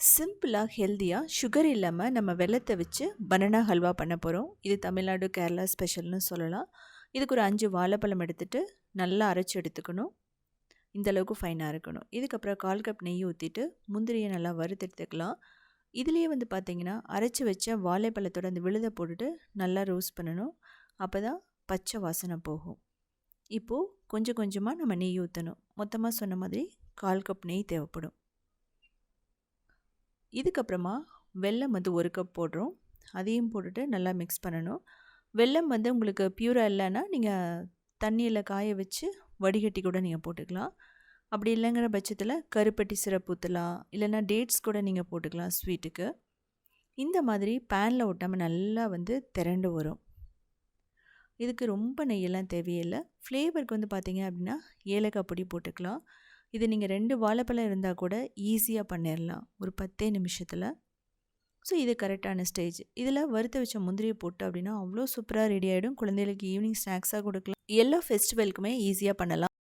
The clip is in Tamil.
சிம்பிளாக ஹெல்த்தியாக சுகர் இல்லாமல் நம்ம வெள்ளத்தை வச்சு பனானா ஹல்வா பண்ண போகிறோம் இது தமிழ்நாடு கேரளா ஸ்பெஷல்னு சொல்லலாம். இதுக்கு ஒரு அஞ்சு வாழைப்பழம் எடுத்துகிட்டு நல்லா அரைச்சி எடுத்துக்கணும். இந்த அளவுக்கு ஃபைனாக இருக்கணும். இதுக்கப்புறம் கால் கப் நெய் ஊற்றிட்டு முந்திரியை நல்லா வறுத்து எடுத்துக்கலாம். இதுலேயே வந்து பார்த்திங்கன்னா அரைச்சி வச்ச வாழைப்பழத்தோட அந்த விழுதை போட்டுட்டு நல்லா ரோஸ்ட் பண்ணணும். அப்போ தான் பச்சை வாசனை போகும். இப்போது கொஞ்சம் கொஞ்சமாக நம்ம நெய் ஊற்றணும் மொத்தமாக சொன்ன மாதிரி கால் கப் நெய் தேவைப்படும். இதுக்கப்புறமா வெல்லம் வந்து ஒரு கப் போடுறோம். அதையும் போட்டுட்டு நல்லா மிக்ஸ் பண்ணணும். வெல்லம் வந்து உங்களுக்கு பியூராக இல்லைன்னா நீங்கள் தண்ணியில் காய வச்சு வடிகட்டி கூட நீங்கள் போட்டுக்கலாம். அப்படி இல்லைங்கிற பட்சத்தில் கருப்பட்டி சிரப் ஊற்றலாம் இல்லைன்னா டேட்ஸ் கூட நீங்கள் போட்டுக்கலாம் ஸ்வீட்டுக்கு இந்த மாதிரி பேனில் ஒட்டாமல் நல்லா வந்து திரண்டு வரும். இதுக்கு ரொம்ப நெய்யெல்லாம் தேவையில்லை. ஃப்ளேவருக்கு வந்து பார்த்திங்க அப்படின்னா ஏலக்காய் பொடி போட்டுக்கலாம். இது நீங்கள் ரெண்டு வாழைப்பழம் இருந்தால் கூட ஈஸியாக பண்ணிடலாம் ஒரு பத்தே நிமிஷத்தில். ஸோ இது கரெக்டான ஸ்டேஜ் இதில் வறுத்த வச்ச முந்திரியை போட்டு அப்படின்னா அவ்வளோ சூப்பராக ரெடி ஆகிடும் குழந்தைகளுக்கு ஈவினிங் ஸ்நாக்ஸாக கொடுக்கலாம். எல்லா ஃபெஸ்டிவலுக்குமே ஈஸியாக பண்ணலாம்.